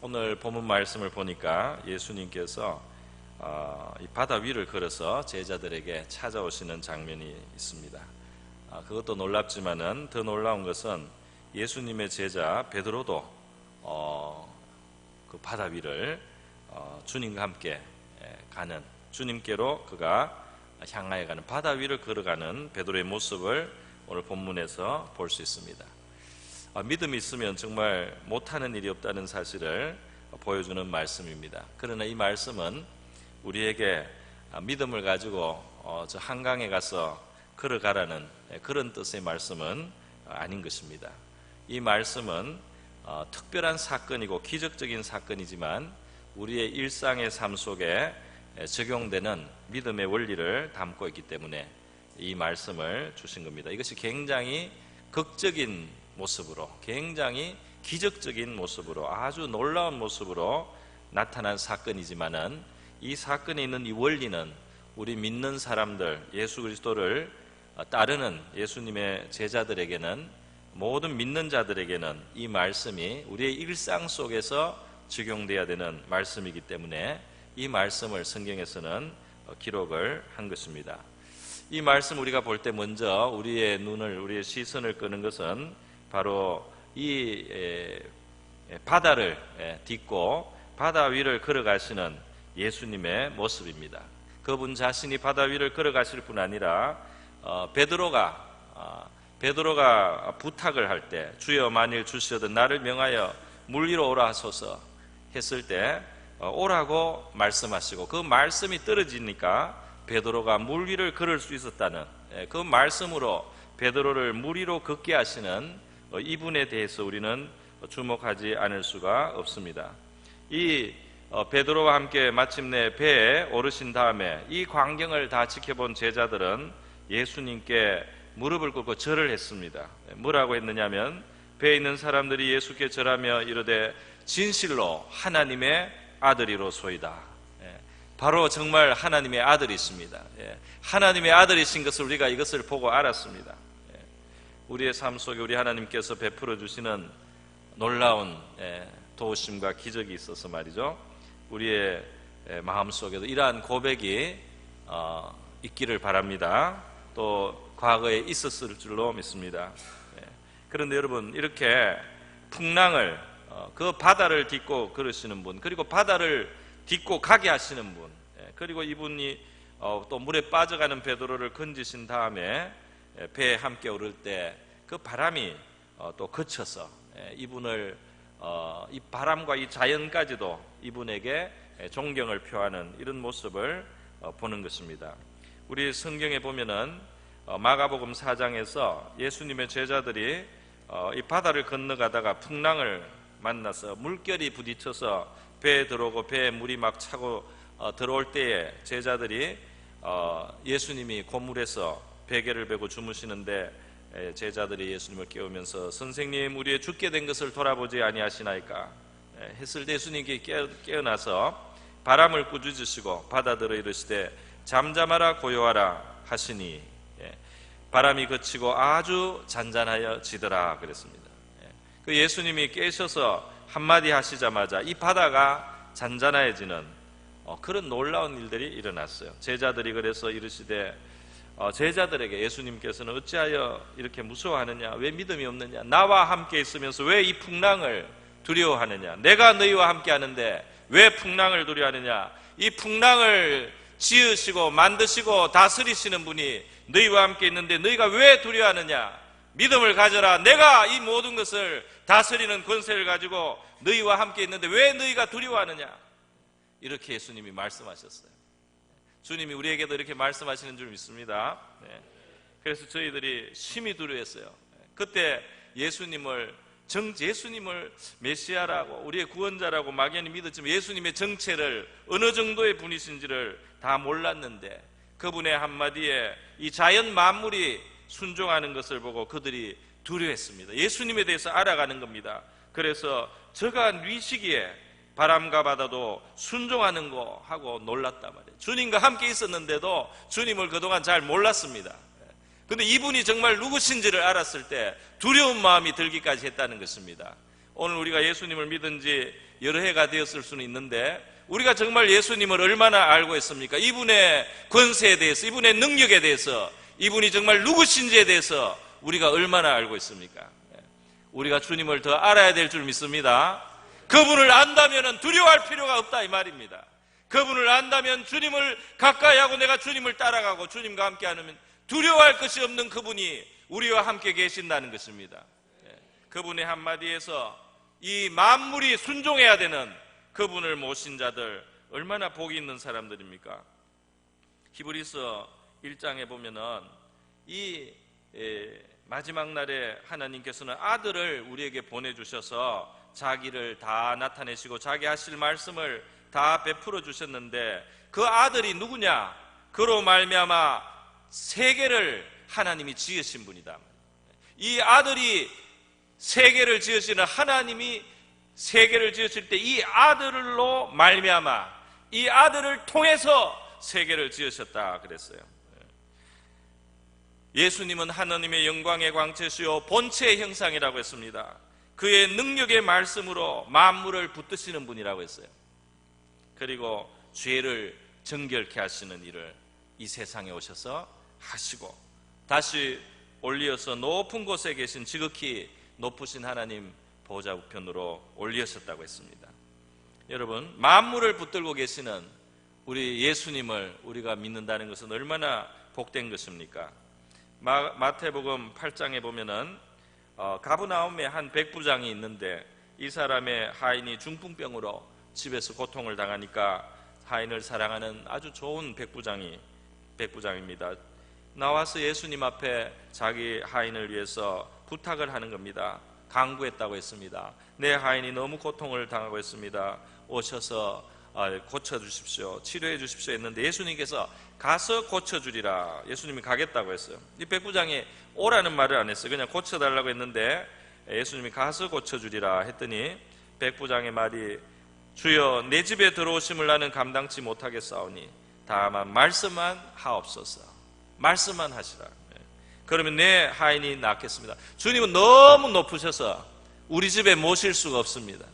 오늘 본문 말씀을 보니까 예수님께서 어, 이 바다 위를 걸어서 제자들에게 찾아오시는 장면이 있습니다. 아, 그것도 놀랍지만은 더 놀라운 것은 예수님의 제자 베드로도 어, 그 바다 위를 어, 주님과 함께 예, 가는 주님께로 그가 향하여 가는 바다 위를 걸어가는 베드로의 모습을 오늘 본문에서 볼 수 있습니다. 아, 믿음이 있으면 정말 못하는 일이 없다는 사실을 보여주는 말씀입니다. 그러나 이 말씀은 우리에게 아, 믿음을 가지고 어, 저 한강에 가서 걸어가라는 예, 그런 뜻의 말씀은 아닌 것입니다. 이 말씀은 어, 특별한 사건이고 기적적인 사건이지만 우리의 일상의 삶 속에 예, 적용되는 믿음의 원리를 담고 있기 때문에 이 말씀을 주신 겁니다. 이것이 굉장히 극적인 모습으로, 굉장히 기적적인 모습으로, 아주 놀라운 모습으로 나타난 사건이지만은 이 사건에 있는 이 원리는 우리 믿는 사람들, 예수 그리스도를 따르는 예수님의 제자들에게는 모든 믿는 자들에게는 이 말씀이 우리의 일상 속에서 적용돼야 되는 말씀이기 때문에 이 말씀을 성경에서는 기록을 한 것입니다. 이 말씀 우리가 볼 때 먼저 우리의 눈을 우리의 시선을 끄는 것은 바로 이 바다를 에, 딛고 바다 위를 걸어가시는 예수님의 모습입니다. 그분 자신이 바다 위를 걸어가실 뿐 아니라 어, 베드로가 어, 베드로가 부탁을 할 때 주여 만일 주시어든 나를 명하여 물 위로 오라 하소서 했을 때 어, 오라고 말씀하시고 그 말씀이 떨어지니까 베드로가 물 위를 걸을 수 있었다는 예, 그 말씀으로 베드로를 물 위로 걷게 하시는 어, 이분에 대해서 우리는 주목하지 않을 수가 없습니다. 이 어, 베드로와 함께 마침내 배에 오르신 다음에 이 광경을 다 지켜본 제자들은 예수님께 무릎을 꿇고 절을 했습니다. 예, 뭐라고 했느냐면 배에 있는 사람들이 예수께 절하며 이르되 진실로 하나님의 아들이로소이다. 예, 바로 정말 하나님의 아들이십니다. 예, 하나님의 아들이신 것을 우리가 이것을 보고 알았습니다. 예, 우리의 삶 속에 우리 하나님께서 베풀어 주시는 놀라운 도우심과 기적이 있어서 말이죠. 우리의 마음 속에도 이러한 고백이 어, 있기를 바랍니다. 또 과거에 있었을 줄로 믿습니다. 그런데 여러분 이렇게 풍랑을 어, 그 바다를 딛고 걸으시는 분 그리고 바다를 딛고 가게 하시는 분 그리고 이분이 어, 또 물에 빠져가는 베드로를 건지신 다음에 배에 함께 오를 때 그 바람이 어, 또 그쳐서 이분을 이 바람과 이 자연까지도 이분에게 존경을 표하는 이런 모습을 보는 것입니다. 우리 성경에 보면은 마가복음 4장에서 예수님의 제자들이 이 바다를 건너가다가 풍랑을 만나서 물결이 부딪혀서 배에 들어오고 배에 물이 막 차고 들어올 때에 제자들이 예수님이 고물에서 베개를 베고 주무시는데 제자들이 예수님을 깨우면서 선생님 우리의 죽게 된 것을 돌아보지 아니하시나이까 했을 때 예수님께 깨어나서 바람을 꾸짖으시고 바다들어 이르시되 잠잠하라 고요하라 하시니 바람이 그치고 아주 잔잔하여 지더라 그랬습니다. 그 예수님이 깨셔서 한마디 하시자마자 이 바다가 잔잔해지는 그런 놀라운 일들이 일어났어요. 제자들이 그래서 이르시되 어, 제자들에게 예수님께서는 어찌하여 이렇게 무서워하느냐? 왜 믿음이 없느냐? 나와 함께 있으면서 왜 이 풍랑을 두려워하느냐? 내가 너희와 함께 하는데 왜 풍랑을 두려워하느냐? 이 풍랑을 지으시고 만드시고 다스리시는 분이 너희와 함께 있는데 너희가 왜 두려워하느냐? 믿음을 가져라. 내가 이 모든 것을 다스리는 권세를 가지고 너희와 함께 있는데 왜 너희가 두려워하느냐? 이렇게 예수님이 말씀하셨어요. 주님이 우리에게도 이렇게 말씀하시는 줄 믿습니다. 네. 그래서 저희들이 심히 두려워했어요. 그때 예수님을 정 예수님을 메시아라고 우리의 구원자라고 막연히 믿었지만 예수님의 정체를 어느 정도의 분이신지를 다 몰랐는데 그분의 한마디에 이 자연 만물이 순종하는 것을 보고 그들이 두려워했습니다. 예수님에 대해서 알아가는 겁니다. 그래서 저가 뉘시기에 바람과 바다도 순종하는 거 하고 놀랐단 말이에요. 주님과 함께 있었는데도 주님을 그동안 잘 몰랐습니다. 근데 이분이 정말 누구신지를 알았을 때 두려운 마음이 들기까지 했다는 것입니다. 오늘 우리가 예수님을 믿은 지 여러 해가 되었을 수는 있는데 우리가 정말 예수님을 얼마나 알고 있습니까? 이분의 권세에 대해서, 이분의 능력에 대해서, 이분이 정말 누구신지에 대해서 우리가 얼마나 알고 있습니까? 우리가 주님을 더 알아야 될 줄 믿습니다. 그분을 안다면 두려워할 필요가 없다 이 말입니다. 그분을 안다면 주님을 가까이 하고 내가 주님을 따라가고 주님과 함께 하면 두려워할 것이 없는 그분이 우리와 함께 계신다는 것입니다. 예. 그분의 한마디에서 이 만물이 순종해야 되는 그분을 모신 자들 얼마나 복이 있는 사람들입니까? 히브리서 1장에 보면은 이 에, 마지막 날에 하나님께서는 아들을 우리에게 보내주셔서 자기를 다 나타내시고 자기 하실 말씀을 다 베풀어 주셨는데 그 아들이 누구냐? 그로 말미암아 세계를 하나님이 지으신 분이다. 이 아들이 세계를 지으시는 하나님이 세계를 지으실 때 이 아들로 말미암아 이 아들을 통해서 세계를 지으셨다 그랬어요. 예수님은 하나님의 영광의 광채시요 본체의 형상이라고 했습니다. 그의 능력의 말씀으로 만물을 붙드시는 분이라고 했어요. 그리고 죄를 정결케 하시는 일을 이 세상에 오셔서 하시고 다시 올리어서 높은 곳에 계신 지극히 높으신 하나님 보좌 우편으로 올리셨다고 했습니다. 여러분 만물을 붙들고 계시는 우리 예수님을 우리가 믿는다는 것은 얼마나 복된 것입니까? 마, 마태복음 8장에 보면은 어, 가브나움에 한 백부장이 있는데 이 사람의 하인이 중풍병으로 집에서 고통을 당하니까 하인을 사랑하는 아주 좋은 백부장이 백부장입니다. 나와서 예수님 앞에 자기 하인을 위해서 부탁을 하는 겁니다. 강구했다고 했습니다. 내 하인이 너무 고통을 당하고 있습니다. 오셔서 아, 고쳐 주십시오. 치료해 주십시오 했는데 예수님께서 가서 고쳐 주리라. 예수님이 가겠다고 했어요. 이 백부장이 오라는 말을 안 했어요. 그냥 고쳐 달라고 했는데 예수님이 가서 고쳐 주리라 했더니 백부장의 말이 주여 내 집에 들어오심을 나는 감당치 못하겠사오니 다만 말씀만 하옵소서. 말씀만 하시라. 예. 그러면 내 하인이 낫겠습니다. 주님은 너무 높으셔서 우리 집에 모실 수가 없습니다.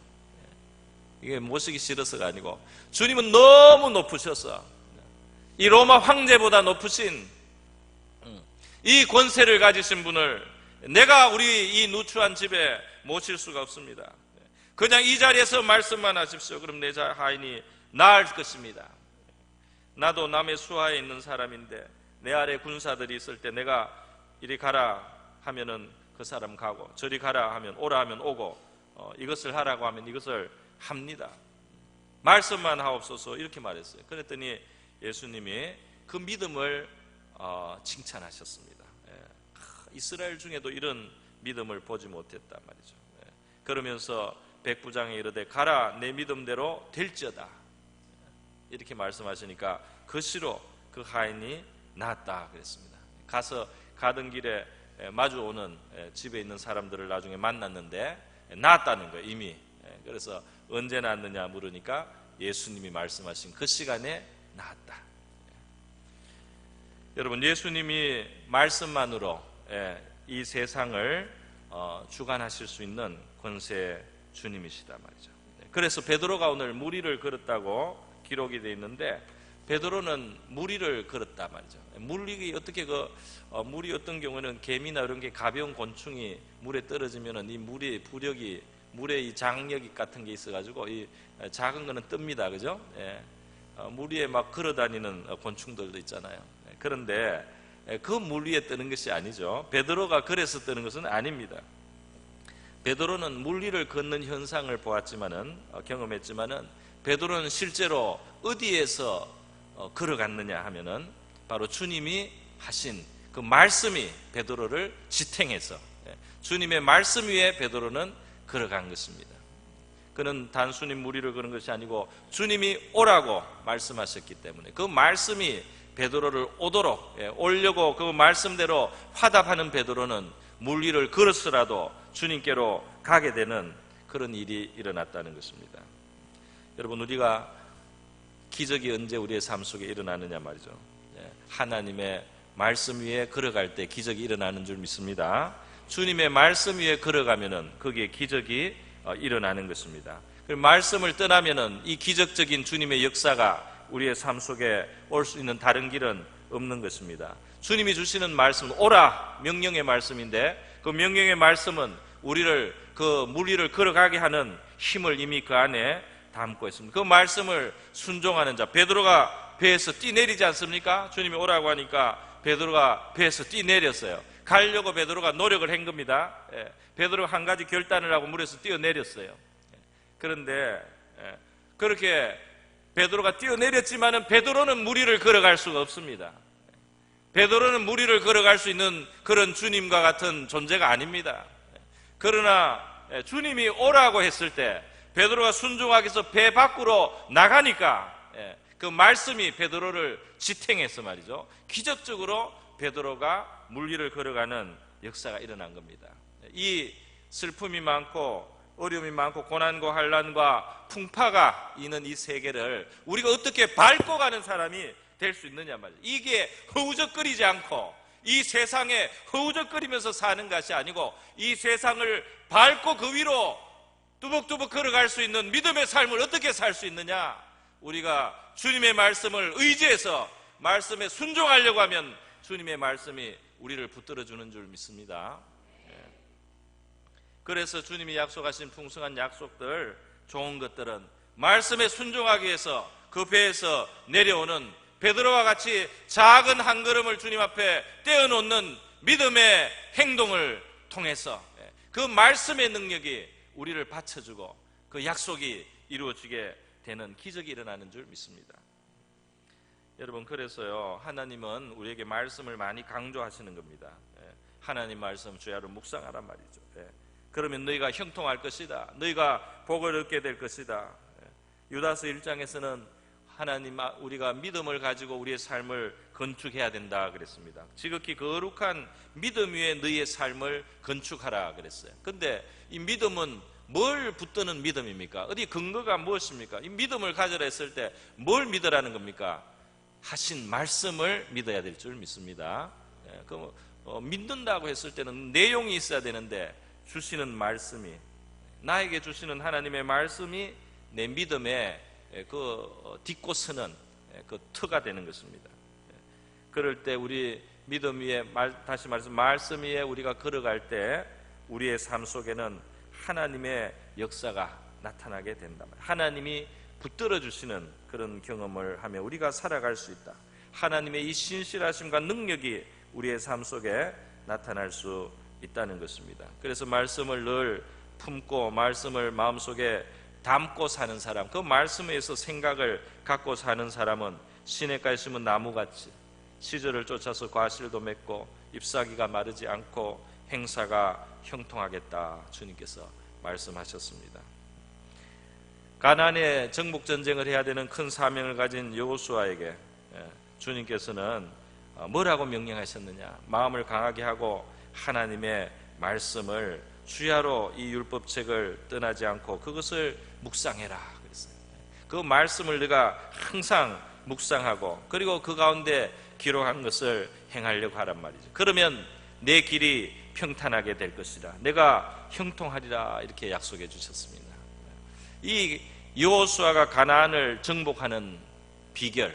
이게 모시기 싫어서가 아니고 주님은 너무 높으셔서 이 로마 황제보다 높으신 음, 이 권세를 가지신 분을 내가 우리 이 누추한 집에 모실 수가 없습니다. 그냥 이 자리에서 말씀만 하십시오. 그럼 내자 하인이 나을 것입니다. 나도 남의 수하에 있는 사람인데 내 아래 군사들이 있을 때 내가 이리 가라 하면은 그 사람 가고 저리 가라 하면 오라 하면 오고 어, 이것을 하라고 하면 이것을 합니다. 말씀만 하옵소서 이렇게 말했어요. 그랬더니 예수님이 그 믿음을 어, 칭찬하셨습니다. 예. 이스라엘 중에도 이런 믿음을 보지 못했단 말이죠. 예. 그러면서 백부장에 이르되 가라 내 믿음대로 될지어다 이렇게 말씀하시니까 그 시로 그 하인이 낫다 그랬습니다. 가서 가던 길에 마주 오는 집에 있는 사람들을 나중에 만났는데 낫다는 거예요 이미 그래서 언제 낫느냐 물으니까 예수님이 말씀하신 그 시간에 낫다. 여러분 예수님이 말씀만으로 이 세상을 어, 주관하실 수 있는 권세 주님이시다 말이죠. 그래서 베드로가 오늘 무리를 걸었다고 기록이 되어 있는데 베드로는 무리를 걸었다 말이죠. 물이 어떻게 그 어, 물이 어떤 경우는 개미나 이런 게 가벼운 곤충이 물에 떨어지면은 이 물의 부력이 물에 이 장력이 같은 게 있어가지고 이 작은 거는 뜹니다, 그죠? 예. 어, 물 위에 막 걸어다니는 곤충들도 있잖아요. 예. 그런데 그 물 위에 뜨는 것이 아니죠. 베드로가 그래서 뜨는 것은 아닙니다. 베드로는 물 위를 걷는 현상을 보았지만은 어, 경험했지만은 베드로는 실제로 어디에서 어, 걸어갔느냐 하면은 바로 주님이 하신 그 말씀이 베드로를 지탱해서 예. 주님의 말씀 위에 베드로는 걸어간 것입니다. 그는 단순히 무리를 그런 것이 아니고 주님이 오라고 말씀하셨기 때문에 그 말씀이 베드로를 오도록 예, 오려고 그 말씀대로 화답하는 베드로는 물 위를 걸었으라도 주님께로 가게 되는 그런 일이 일어났다는 것입니다. 여러분 우리가 기적이 언제 우리의 삶 속에 일어나느냐 말이죠. 예, 하나님의 말씀 위에 걸어갈 때 기적이 일어나는 줄 믿습니다. 주님의 말씀 위에 걸어가면은 거기에 기적이 어, 일어나는 것입니다. 말씀을 떠나면은 이 기적적인 주님의 역사가 우리의 삶 속에 올 수 있는 다른 길은 없는 것입니다. 주님이 주시는 말씀은 오라 명령의 말씀인데 그 명령의 말씀은 우리를 그 무리를 걸어가게 하는 힘을 이미 그 안에 담고 있습니다. 그 말씀을 순종하는 자 베드로가 배에서 뛰내리지 않습니까? 주님이 오라고 하니까 베드로가 배에서 뛰내렸어요. 가려고 베드로가 노력을 한 겁니다. 예, 베드로가 한 가지 결단을 하고 물에서 뛰어내렸어요. 예, 그런데 예, 그렇게 베드로가 뛰어내렸지만은 베드로는 무리를 걸어갈 수가 없습니다. 베드로는 무리를 걸어갈 수 있는 그런 주님과 같은 존재가 아닙니다. 그러나 예, 주님이 오라고 했을 때 베드로가 순종하기 위해서 배 밖으로 나가니까 예, 그 말씀이 베드로를 지탱해서 말이죠. 기적적으로 베드로가 물 위를 걸어가는 역사가 일어난 겁니다. 이 슬픔이 많고 어려움이 많고 고난과 환란과 풍파가 있는 이 세계를 우리가 어떻게 밟고 가는 사람이 될 수 있느냐 말이죠. 이게 허우적거리지 않고 이 세상에 허우적거리면서 사는 것이 아니고 이 세상을 밟고 그 위로 뚜벅뚜벅 걸어갈 수 있는 믿음의 삶을 어떻게 살 수 있느냐? 우리가 주님의 말씀을 의지해서 말씀에 순종하려고 하면 주님의 말씀이 우리를 붙들어 주는 줄 믿습니다. 예. 그래서 주님이 약속하신 풍성한 약속들, 좋은 것들은 말씀에 순종하기 위해서 그 배에서 내려오는 베드로와 같이 작은 한 걸음을 주님 앞에 떼어놓는 믿음의 행동을 통해서 예, 그 말씀의 능력이 우리를 받쳐주고 그 약속이 이루어지게 되는 기적이 일어나는 줄 믿습니다. 여러분 그래서요 하나님은 우리에게 말씀을 많이 강조하시는 겁니다. 예, 하나님 말씀 주야로 묵상하란 말이죠. 예, 그러면 너희가 형통할 것이다. 너희가 복을 얻게 될 것이다. 예, 유다서 1장에서는 하나님 아, 우리가 믿음을 가지고 우리의 삶을 건축해야 된다 그랬습니다. 지극히 거룩한 믿음 위에 너희의 삶을 건축하라 그랬어요. 근데 이 믿음은 뭘 붙드는 믿음입니까? 어디 근거가 무엇입니까? 이 믿음을 가져라 했을 때 뭘 믿으라는 겁니까? 하신 말씀을 믿어야 될 줄 믿습니다. 예, 그 어, 믿는다고 했을 때는 내용이 있어야 되는데 주시는 말씀이 나에게 주시는 하나님의 말씀이 내 믿음의 예, 그 어, 딛고 서는 예, 그 터가 되는 것입니다. 예, 그럴 때 우리 믿음 위에 말, 다시 말해서 말씀 위에 우리가 걸어갈 때 우리의 삶 속에는 하나님의 역사가 나타나게 된다. 하나님이 붙들어 주시는 그런 경험을 하며 우리가 살아갈 수 있다. 하나님의 이 신실하심과 능력이 우리의 삶 속에 나타날 수 있다는 것입니다. 그래서 말씀을 늘 품고 말씀을 마음속에 담고 사는 사람, 그 말씀에서 생각을 갖고 사는 사람은 시냇가에 심은 나무같이 시절을 쫓아서 과실도 맺고 잎사귀가 마르지 않고 행사가 형통하겠다 주님께서 말씀하셨습니다. 가나안에 정복 전쟁을 해야 되는 큰 사명을 가진 여호수아에게 예, 주님께서는 어, 뭐라고 명령하셨느냐? 마음을 강하게 하고 하나님의 말씀을 주야로 이 율법책을 떠나지 않고 그것을 묵상해라 그랬어요. 그 말씀을 내가 항상 묵상하고 그리고 그 가운데 기록한 것을 행하려고 하란 말이죠. 그러면 내 길이 평탄하게 될 것이라. 내가 형통하리라 이렇게 약속해 주셨습니다. 이 여호수아가 가나안을 정복하는 비결,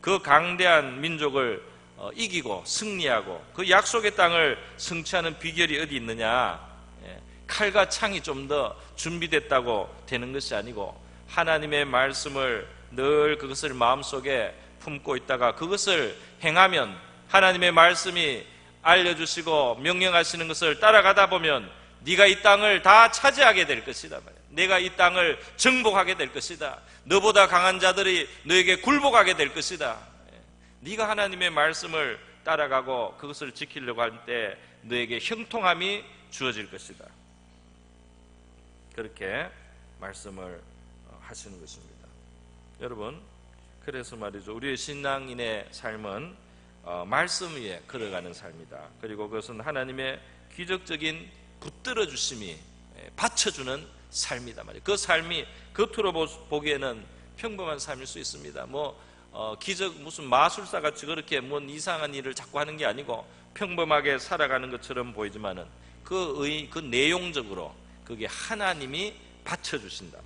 그 강대한 민족을 어, 이기고 승리하고 그 약속의 땅을 성취하는 비결이 어디 있느냐? 예, 칼과 창이 좀 더 준비됐다고 되는 것이 아니고 하나님의 말씀을 늘 그것을 마음속에 품고 있다가 그것을 행하면 하나님의 말씀이 알려주시고 명령하시는 것을 따라가다 보면 네가 이 땅을 다 차지하게 될 것이다 말이야. 내가 이 땅을 정복하게 될 것이다. 너보다 강한 자들이 너에게 굴복하게 될 것이다. 예. 네가 하나님의 말씀을 따라가고 그것을 지키려고 할 때 너에게 형통함이 주어질 것이다. 그렇게 말씀을 어, 하시는 것입니다. 여러분, 그래서 말이죠. 우리의 신앙인의 삶은 어, 말씀 위에 걸어가는 삶이다. 그리고 그것은 하나님의 기적적인 붙들어 주심이 예, 받쳐주는 삶이다 말이에요. 그 삶이 겉으로 보기에는 평범한 삶일 수 있습니다. 뭐 어, 기적 무슨 마술사 같이 그렇게 뭔 이상한 일을 자꾸 하는 게 아니고 평범하게 살아가는 것처럼 보이지만은 그 의, 그 내용적으로 그 그게 하나님이 받쳐 주신다.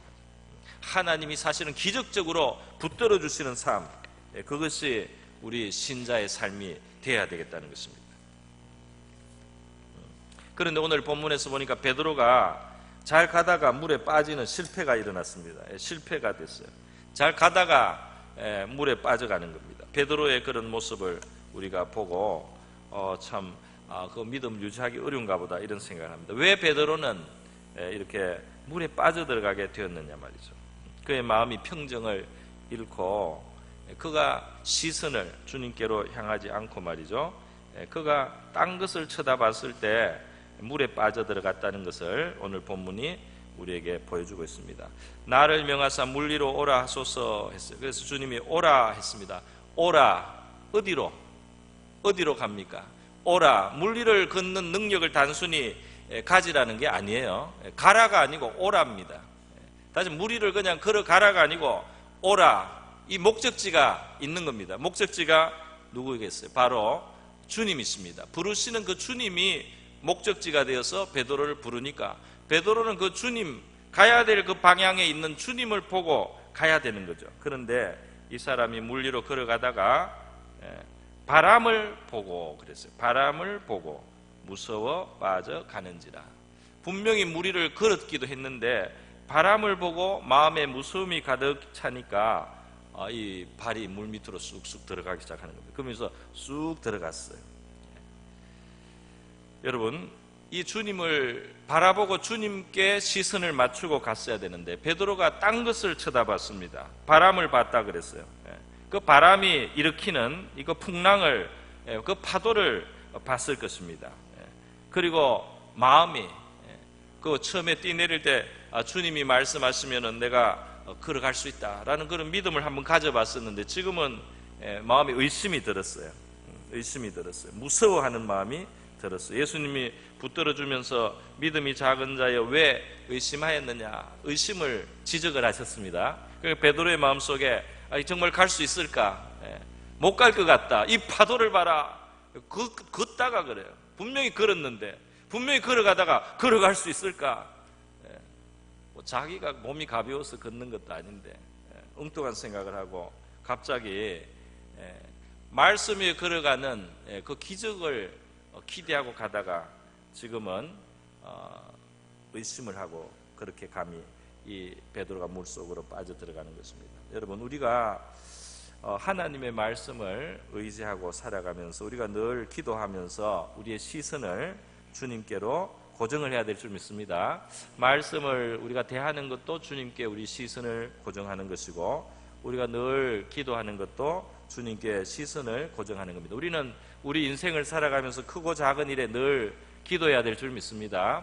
하나님이 사실은 기적적으로 붙들어 주시는 삶, 예, 그것이 우리 신자의 삶이 되어야 되겠다는 것입니다. 그런데 오늘 본문에서 보니까 베드로가 잘 가다가 물에 빠지는 실패가 일어났습니다. 예, 실패가 됐어요. 잘 가다가 예, 물에 빠져가는 겁니다. 베드로의 그런 모습을 우리가 보고 어, 참 아, 그 믿음 유지하기 어려운가 보다 이런 생각을 합니다. 왜 베드로는 예, 이렇게 물에 빠져들어가게 되었느냐 말이죠. 그의 마음이 평정을 잃고 예, 그가 시선을 주님께로 향하지 않고 말이죠. 예, 그가 딴 것을 쳐다봤을 때 물에 빠져들어갔다는 것을 오늘 본문이 우리에게 보여주고 있습니다. 나를 명하사 물 위로 오라 하소서 했어요. 그래서 주님이 오라 했습니다. 오라 어디로? 어디로 갑니까? 오라 물 위를 걷는 능력을 단순히 에, 가지라는 게 아니에요. 에, 가라가 아니고 오라입니다. 에, 다시 물 위를 그냥 걸어 가라가 아니고 오라 이 목적지가 있는 겁니다. 목적지가 누구겠어요? 바로 주님이십니다. 부르시는 그 주님이 목적지가 되어서 베드로를 부르니까 베드로는 그 주님 가야 될 그 방향에 있는 주님을 보고 가야 되는 거죠. 그런데 이 사람이 물 위로 걸어가다가 예, 바람을 보고 그랬어요. 바람을 보고 무서워 빠져 가는지라. 분명히 물 위를 걸었기도 했는데 바람을 보고 마음에 무서움이 가득 차니까 어, 이 발이 물 밑으로 쑥쑥 들어가기 시작하는 겁니다. 그러면서 쑥 들어갔어요. 여러분 이 주님을 바라보고 주님께 시선을 맞추고 갔어야 되는데 베드로가 딴 것을 쳐다봤습니다. 바람을 봤다 그랬어요. 예. 그 바람이 일으키는 이거 풍랑을 예, 그 파도를 봤을 것입니다. 예. 그리고 마음이 예, 그 처음에 뛰내릴 때 아, 주님이 말씀하시면은 내가 어, 걸어갈 수 있다라는 그런 믿음을 한번 가져봤었는데 지금은 예, 마음에 의심이 들었어요. 음, 의심이 들었어요. 무서워하는 마음이 들었어요. 예수님이 붙들어 주면서 믿음이 작은 자여 왜 의심하였느냐 의심을 지적을 하셨습니다. 그 베드로의 마음 속에 아, 정말 갈 수 있을까? 못 갈 것 같다. 이 파도를 봐라. 그, 걷다가 그래요. 분명히 걸었는데 분명히 걸어가다가 걸어갈 수 있을까? 예. 뭐 자기가 몸이 가벼워서 걷는 것도 아닌데 예, 엉뚱한 생각을 하고 갑자기 예, 말씀에 걸어가는 예, 그 기적을 어, 기대하고 가다가 지금은 어, 의심을 하고 그렇게 감히 이 베드로가 물 속으로 빠져 들어가는 것입니다. 여러분 우리가 어, 하나님의 말씀을 의지하고 살아가면서 우리가 늘 기도하면서 우리의 시선을 주님께로 고정을 해야 될 줄 믿습니다. 말씀을 우리가 대하는 것도 주님께 우리 시선을 고정하는 것이고 우리가 늘 기도하는 것도 주님께 시선을 고정하는 겁니다. 우리는 우리 인생을 살아가면서 크고 작은 일에 늘 기도해야 될 줄 믿습니다.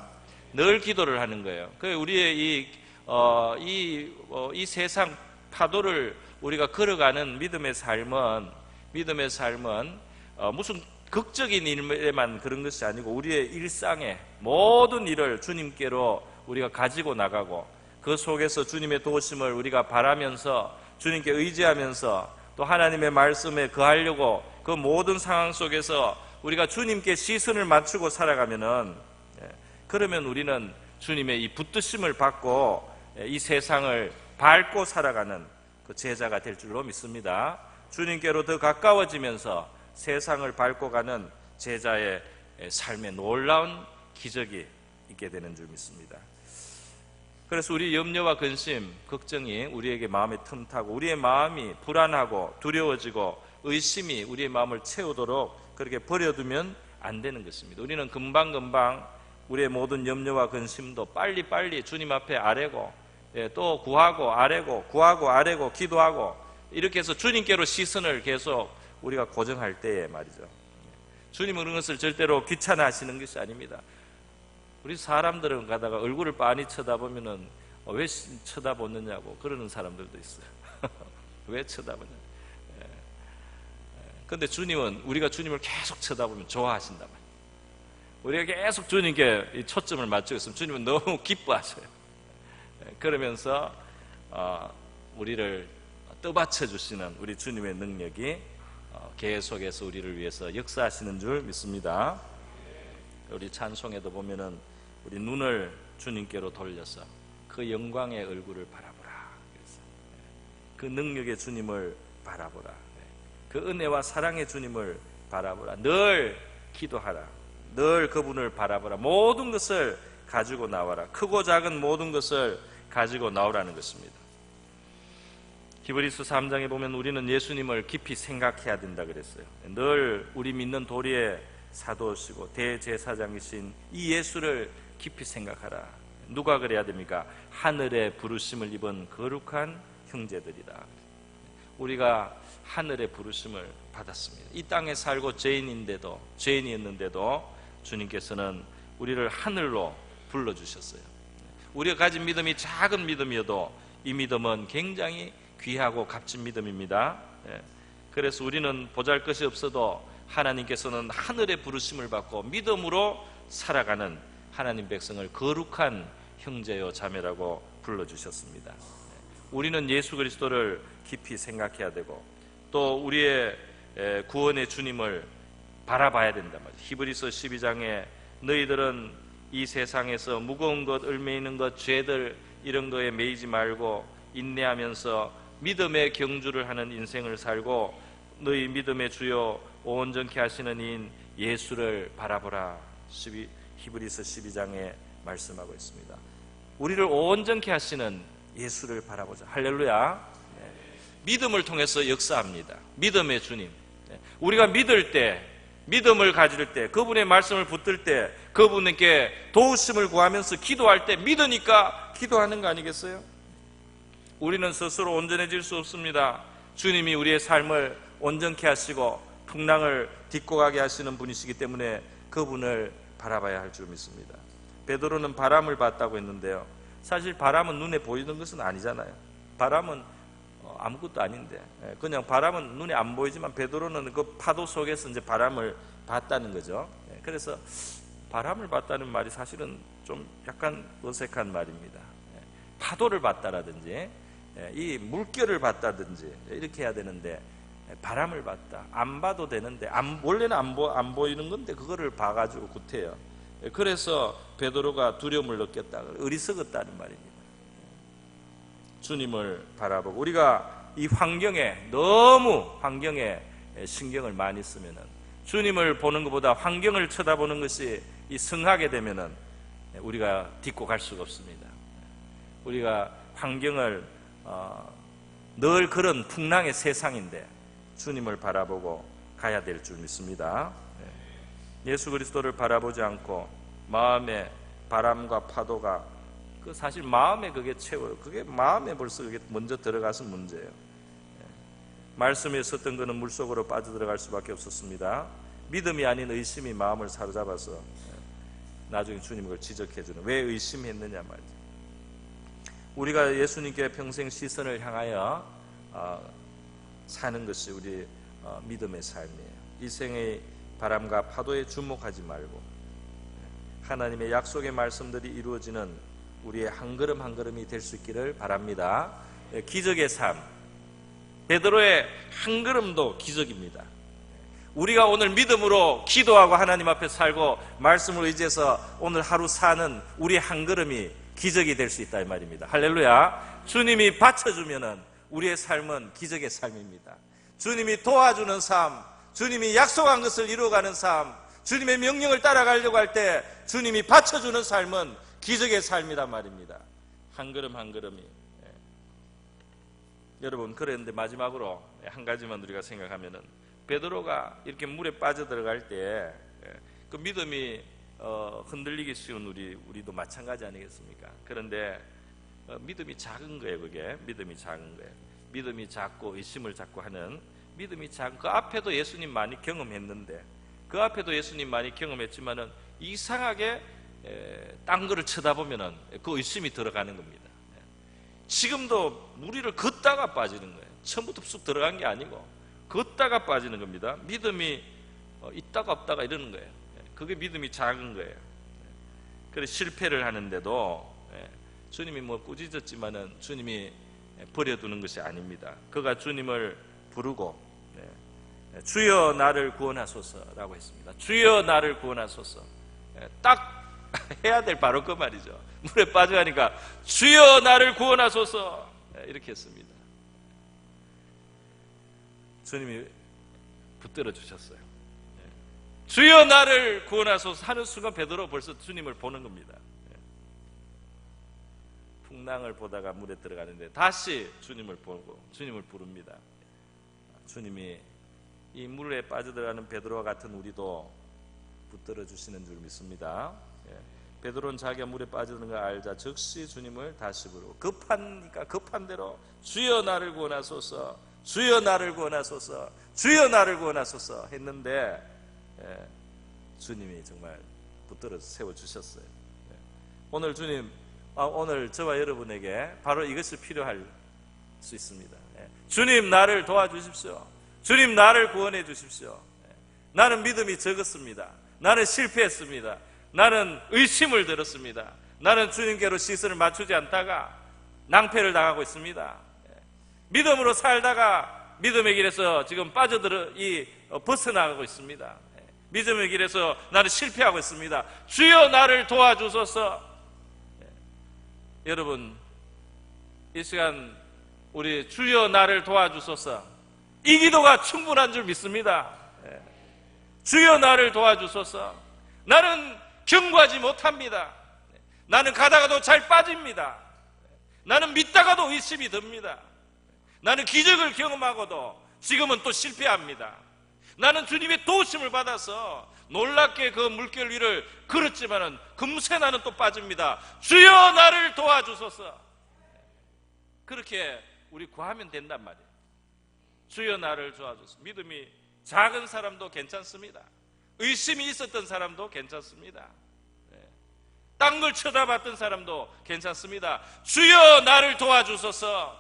늘 기도를 하는 거예요. 그 우리의 이, 어, 이, 어, 이 세상 파도를 우리가 걸어가는 믿음의 삶은 믿음의 삶은 어, 무슨 극적인 일에만 그런 것이 아니고 우리의 일상의 모든 일을 주님께로 우리가 가지고 나가고 그 속에서 주님의 도우심을 우리가 바라면서 주님께 의지하면서 또 하나님의 말씀에 거하려고 그 모든 상황 속에서 우리가 주님께 시선을 맞추고 살아가면은 예, 그러면 우리는 주님의 이 붙드심을 받고 예, 이 세상을 밟고 살아가는 그 제자가 될 줄로 믿습니다. 주님께로 더 가까워지면서 세상을 밟고 가는 제자의 예, 삶에 놀라운 기적이 있게 되는 줄 믿습니다. 그래서 우리 염려와 근심, 걱정이 우리에게 마음에 틈타고 우리의 마음이 불안하고 두려워지고 의심이 우리의 마음을 채우도록 그렇게 버려두면 안 되는 것입니다. 우리는 금방금방 우리의 모든 염려와 근심도 빨리빨리 주님 앞에 아뢰고 예, 또 구하고 아뢰고 구하고 아뢰고 기도하고 이렇게 해서 주님께로 시선을 계속 우리가 고정할 때에 말이죠. 주님은 그런 것을 절대로 귀찮아 하시는 것이 아닙니다. 우리 사람들은 가다가 얼굴을 빤히 쳐다보면은 어, 왜 쳐다보느냐고 그러는 사람들도 있어요. 왜 쳐다보냐. 예. 근데 주님은 우리가 주님을 계속 쳐다보면 좋아하신단 말이에요. 우리가 계속 주님께 이 초점을 맞추고 있으면 주님은 너무 기뻐하셔요. 예, 그러면서 어, 우리를 떠받쳐 주시는 우리 주님의 능력이 어, 계속해서 우리를 위해서 역사하시는 줄 믿습니다. 우리 찬송에도 보면은 우리 눈을 주님께로 돌려서 그 영광의 얼굴을 바라보라. 그랬어요. 그 능력의 주님을 바라보라. 그 은혜와 사랑의 주님을 바라보라. 늘 기도하라. 늘 그분을 바라보라. 모든 것을 가지고 나와라. 크고 작은 모든 것을 가지고 나오라는 것입니다. 히브리스 3장에 보면 우리는 예수님을 깊이 생각해야 된다 그랬어요. 늘 우리 믿는 도리의 사도시고 대제사장이신 이 예수를 깊이 생각하라. 누가 그래야 됩니까? 하늘의 부르심을 입은 거룩한 형제들이다. 우리가 하늘의 부르심을 받았습니다. 이 땅에 살고 죄인인데도 죄인이었는데도 주님께서는 우리를 하늘로 불러 주셨어요. 우리가 가진 믿음이 작은 믿음이어도 이 믿음은 굉장히 귀하고 값진 믿음입니다. 예. 그래서 우리는 보잘 것이 없어도 하나님께서는 하늘의 부르심을 받고 믿음으로 살아가는 하나님 백성을 거룩한 형제요 자매라고 불러 주셨습니다. 우리는 예수 그리스도를 깊이 생각해야 되고 또 우리의 에, 구원의 주님을 바라봐야 된단 말이에요. 히브리서 12장에 너희들은 이 세상에서 무거운 것, 을매이는 것, 죄들 이런 거에 매이지 말고 인내하면서 믿음의 경주를 하는 인생을 살고 너희 믿음의 주요 온전케 하시는 이인 예수를 바라보라. 12, 히브리서 12장에 말씀하고 있습니다. 우리를 온전케 하시는 예수를 바라보자. 할렐루야. 네. 믿음을 통해서 역사합니다. 믿음의 주님. 네. 우리가 믿을 때, 믿음을 가질 때, 그분의 말씀을 붙들 때, 그분께 도우심을 구하면서 기도할 때 믿으니까 기도하는 거 아니겠어요? 우리는 스스로 온전해질 수 없습니다. 주님이 우리의 삶을 온전케 하시고 풍랑을 딛고 가게 하시는 분이시기 때문에 그분을 바라봐야 할 줄 믿습니다. 베드로는 바람을 봤다고 했는데요. 사실 바람은 눈에 보이는 것은 아니잖아요. 바람은 어, 아무것도 아닌데 예, 그냥 바람은 눈에 안 보이지만 베드로는 그 파도 속에서 이제 바람을 봤다는 거죠. 예, 그래서 바람을 봤다는 말이 사실은 좀 약간 어색한 말입니다. 예, 파도를 봤다라든지 이 물결을 봤다든지 이렇게 해야 되는데 바람을 봤다. 안 봐도 되는데 안, 원래는 안, 보, 안 보이는 건데 그거를 봐가지고 구태요. 그래서 베드로가 두려움을 느꼈다. 어리석었다는 말입니다. 주님을 바라보고 우리가 이 환경에 너무 환경에 신경을 많이 쓰면은 주님을 보는 것보다 환경을 쳐다보는 것이 이 성하게 되면은 우리가 딛고 갈 수가 없습니다. 우리가 환경을 어, 늘 그런 풍랑의 세상인데 주님을 바라보고 가야 될 줄 믿습니다. 네. 예수 그리스도를 바라보지 않고 마음에 바람과 파도가 그 사실 마음에 그게 채워요. 그게 마음에 벌써 그게 먼저 들어가서 문제예요. 네. 말씀에 있었던 거는 물 속으로 빠져들어갈 수밖에 없었습니다. 믿음이 아닌 의심이 마음을 사로잡아서 네. 나중에 주님 그걸 지적해 주는 왜 의심했느냐 말이죠. 우리가 예수님께 평생 시선을 향하여 어, 사는 것이 우리 어, 믿음의 삶이에요. 일생의 바람과 파도에 주목하지 말고 하나님의 약속의 말씀들이 이루어지는 우리의 한 걸음 한 걸음이 될 수 있기를 바랍니다. 예, 기적의 삶. 베드로의 한 걸음도 기적입니다. 우리가 오늘 믿음으로 기도하고 하나님 앞에 살고 말씀을 의지해서 오늘 하루 사는 우리의 한 걸음이 기적이 될 수 있다 이 말입니다. 할렐루야. 주님이 받쳐주면은 우리의 삶은 기적의 삶입니다. 주님이 도와주는 삶, 주님이 약속한 것을 이루어가는 삶, 주님의 명령을 따라가려고 할 때 주님이 받쳐주는 삶은 기적의 삶이란 말입니다. 한 걸음 한 걸음이. 예. 여러분 그랬는데 마지막으로 한 가지만 우리가 생각하면은 베드로가 이렇게 물에 빠져 들어갈 때그 예, 믿음이 어, 흔들리기 쉬운 우리 우리도 마찬가지 아니겠습니까? 그런데 어, 믿음이 작은 거예요, 그게 믿음이 작은 거예요. 믿음이 작고 의심을 자꾸 하는 믿음이 작은 그 앞에도 예수님 많이 경험했는데 그 앞에도 예수님 많이 경험했지만은 이상하게 에, 딴 거를 쳐다보면은 그 의심이 들어가는 겁니다. 예. 지금도 무리를 걷다가 빠지는 거예요. 처음부터 쑥 들어간 게 아니고 걷다가 빠지는 겁니다. 믿음이 어, 있다가 없다가 이러는 거예요. 그게 믿음이 작은 거예요. 그래서 실패를 하는데도 예, 주님이 뭐 꾸짖었지만은 주님이 버려두는 것이 아닙니다. 그가 주님을 부르고 예, 주여 나를 구원하소서라고 했습니다. 주여 나를 구원하소서. 예, 딱 해야 될 바로 그 말이죠. 물에 빠져가니까 주여 나를 구원하소서 예, 이렇게 했습니다. 주님이 붙들어 주셨어요. 예. 주여 나를 구원하소서 하는 순간 베드로 벌써 주님을 보는 겁니다. 예. 풍랑을 보다가 물에 들어가는데 다시 주님을 보고 주님을 부릅니다. 주님이 이 물에 빠져들어가는 베드로와 같은 우리도 붙들어 주시는 줄 믿습니다. 예. 베드로는 자기가 물에 빠지는 걸 알자 즉시 주님을 다시 부르고 급하니까 급한 대로 주여 나를 구원하소서 주여 나를 구원하소서 주여 나를 구원하소서 했는데 예, 주님이 정말 붙들어 세워 주셨어요. 예. 오늘 주님 아, 오늘 저와 여러분에게 바로 이것이 필요할 수 있습니다. 예. 주님 나를 도와주십시오. 주님 나를 구원해 주십시오. 예. 나는 믿음이 적었습니다. 나는 실패했습니다. 나는 의심을 들었습니다. 나는 주님께로 시선을 맞추지 않다가 낭패를 당하고 있습니다. 예. 믿음으로 살다가 믿음의 길에서 지금 빠져들어 이 어, 벗어나가고 있습니다. 예. 믿음의 길에서 나는 실패하고 있습니다. 주여 나를 도와주소서. 예. 여러분 이 시간 우리 주여 나를 도와주소서. 이 기도가 충분한 줄 믿습니다. 예. 주여 나를 도와주소서. 나는 경고하지 못합니다. 나는 가다가도 잘 빠집니다. 나는 믿다가도 의심이 듭니다. 나는 기적을 경험하고도 지금은 또 실패합니다. 나는 주님의 도우심을 받아서 놀랍게 그 물결 위를 걸었지만은 금세 나는 또 빠집니다. 주여 나를 도와주소서. 그렇게 우리 구하면 된단 말이에요. 주여 나를 도와주소서. 믿음이 작은 사람도 괜찮습니다. 의심이 있었던 사람도 괜찮습니다. 딴 걸 쳐다봤던 사람도 괜찮습니다. 주여 나를 도와주소서.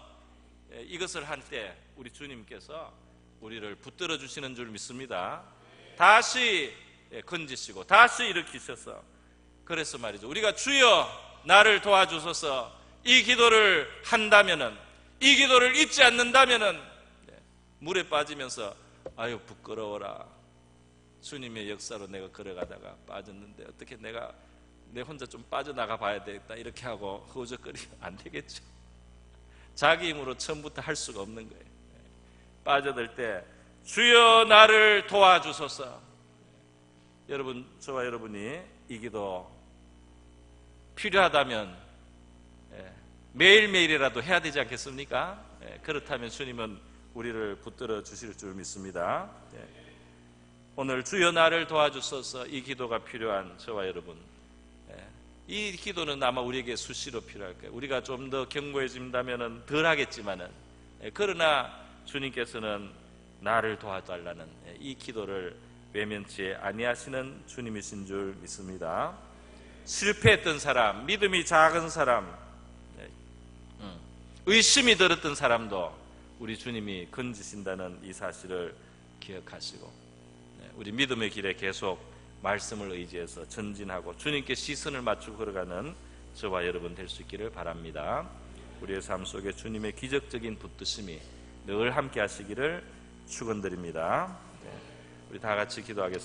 예, 이것을 할 때 우리 주님께서 우리를 붙들어 주시는 줄 믿습니다. 다시 예, 건지시고 다시 일으키셔서 그래서 말이죠. 우리가 주여 나를 도와주소서 이 기도를 한다면은 이 기도를 잊지 않는다면은 예, 물에 빠지면서 아유 부끄러워라. 주님의 역사로 내가 걸어가다가 빠졌는데 어떻게 내가 내 혼자 좀 빠져나가 봐야 되겠다 이렇게 하고 허우적거리면 안 되겠죠. 자기 힘으로 처음부터 할 수가 없는 거예요. 빠져들 때 주여 나를 도와주소서. 여러분 저와 여러분이 이 기도 필요하다면 예, 매일매일이라도 해야 되지 않겠습니까? 예, 그렇다면 주님은 우리를 붙들어 주실 줄 믿습니다. 예. 오늘 주여 나를 도와주소서 이 기도가 필요한 저와 여러분 예, 이 기도는 아마 우리에게 수시로 필요할 거예요. 우리가 좀더 견고해진다면 덜 하겠지만은 예, 그러나 주님께서는 나를 도와달라는 예, 이 기도를 외면치 아니하시는 주님이신 줄 믿습니다. 실패했던 사람, 믿음이 작은 사람, 예, 음, 의심이 들었던 사람도 우리 주님이 건지신다는 이 사실을 기억하시고 네, 우리 믿음의 길에 계속 말씀을 의지해서 전진하고 주님께 시선을 맞추고 걸어가는 저와 여러분 될 수 있기를 바랍니다. 우리의 삶 속에 주님의 기적적인 붙드심이 늘 함께 하시기를 축원드립니다. 네, 우리 다 같이 기도하겠습니다.